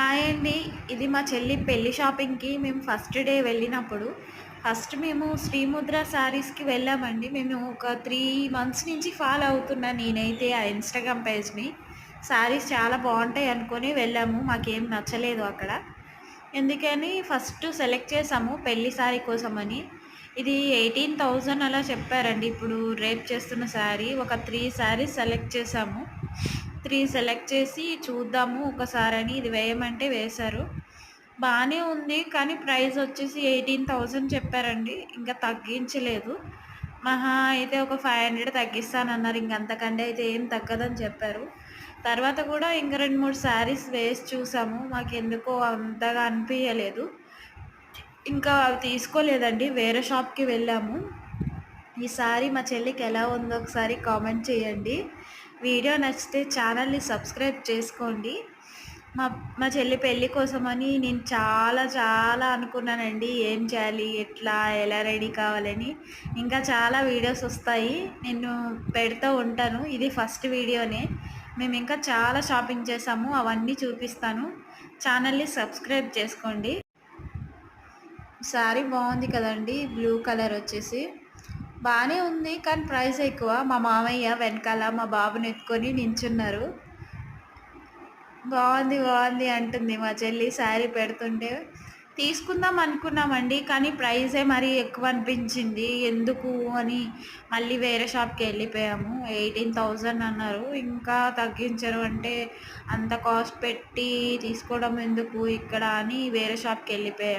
Hi అండి. ఇది మా చెల్లి పెళ్ళి షాపింగ్కి మేము ఫస్ట్ డే వెళ్ళినప్పుడు. ఫస్ట్ మేము శ్రీముద్ర శారీస్కి వెళ్ళామండి. మేము ఒక త్రీ మంత్స్ నుంచి ఫాలో అవుతున్నా నేనైతే ఆ ఇన్స్టాగ్రామ్ పేజ్ని. శారీస్ చాలా బాగుంటాయి అనుకొని వెళ్ళాము. మాకేం నచ్చలేదు అక్కడ. ఎందుకని ఫస్ట్ సెలెక్ట్ చేసాము పెళ్ళి శారీ కోసమని. ఇది ఎయిటీన్ థౌజండ్ అలా చెప్పారండి. ఇప్పుడు రేప్ చేస్తున్న శారీ. ఒక త్రీ శారీస్ సెలెక్ట్ చేసాము. త్రీ సెలెక్ట్ చేసి చూద్దాము ఒకసారి అని ఇది వేయమంటే వేశారు. బాగానే ఉంది కానీ ప్రైస్ వచ్చేసి ఎయిటీన్ థౌజండ్ చెప్పారండి. ఇంకా తగ్గించలేదు. మహా అయితే ఒక ఫైవ్ హండ్రెడ్ తగ్గిస్తానన్నారు. ఇంకంతకంటే అయితే ఏం తగ్గదని చెప్పారు. తర్వాత కూడా ఇంకా రెండు మూడు శారీస్ వేసి చూసాము. మాకు ఎందుకో అంతగా అనిపించలేదు ఇంకా అవి తీసుకోలేదండి. వేరే షాప్కి వెళ్ళాము. ఈసారి మా చెల్లికి ఎలా ఉందో ఒకసారి కామెంట్ చేయండి. వీడియో నచ్చితే ఛానల్ని సబ్స్క్రైబ్ చేసుకోండి. మా మా చెల్లి పెళ్ళి కోసమని నేను చాలా చాలా అనుకున్నానండి. ఏం చేయాలి ఎట్లా ఎలా రెడీ కావాలని. ఇంకా చాలా వీడియోస్ వస్తాయి. నేను పెడుతూ ఉంటాను. ఇది ఫస్ట్ వీడియోనే. మేము ఇంకా చాలా షాపింగ్ చేసాము. అవన్నీ చూపిస్తాను. ఛానల్ని సబ్స్క్రైబ్ చేసుకోండి. శారీ బాగుంది కదండి. బ్లూ కలర్ వచ్చేసి. బాగానే ఉంది కానీ ప్రైస్ ఎక్కువ. మా మామయ్య వెనకాల మా బాబుని ఎత్తుకొని నించున్నారు. బాగుంది బాగుంది అంటుంది. మా చెల్లి శారీ పెడుతుంటే తీసుకుందాం అనుకున్నామండి కానీ ప్రైజే మరీ ఎక్కువ అనిపించింది. ఎందుకు అని మళ్ళీ వేరే షాప్కి వెళ్ళిపోయాము. ఎయిటీన్ థౌజండ్ అన్నారు. ఇంకా తగ్గించరు అంటే అంత కాస్ట్ పెట్టి తీసుకోవడం ఎందుకు ఇక్కడ అని వేరే షాప్కి వెళ్ళిపోయాము.